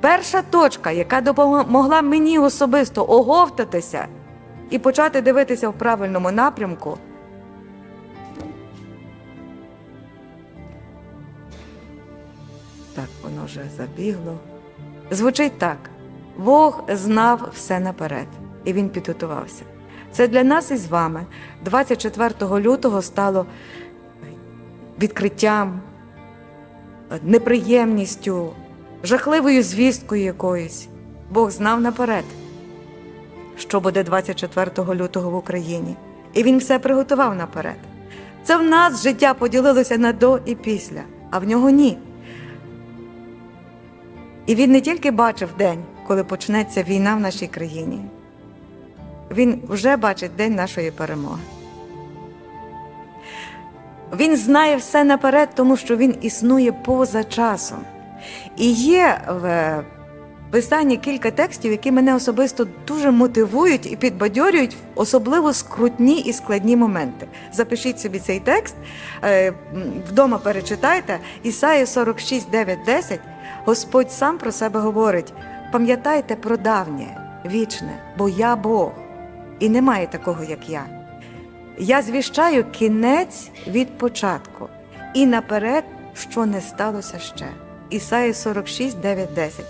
Перша точка, яка допомогла мені особисто оговтатися і почати дивитися в правильному напрямку. Так, воно вже забігло. Звучить так: Бог знав все наперед, і він підготувався. Це для нас із вами 24 лютого стало відкриттям, неприємністю, жахливою звісткою якоюсь. Бог знав наперед, що буде 24 лютого в Україні. І він все приготував наперед. Це в нас життя поділилося на до і після, а в нього ні. І він не тільки бачив день, коли почнеться війна в нашій країні, він вже бачить день нашої перемоги. Він знає все наперед, тому що він існує поза часом. І є в писанні кілька текстів, які мене особисто дуже мотивують і підбадьорюють в особливо скрутні і складні моменти. Запишіть собі цей текст, е, вдома перечитайте. Ісаї 46, 9, 10. Господь сам про себе говорить: пам'ятайте про давнє, вічне, бо я Бог, і немає такого, як я. Я звіщаю кінець від початку і наперед, що не сталося ще. Ісаї 46, 9, 10.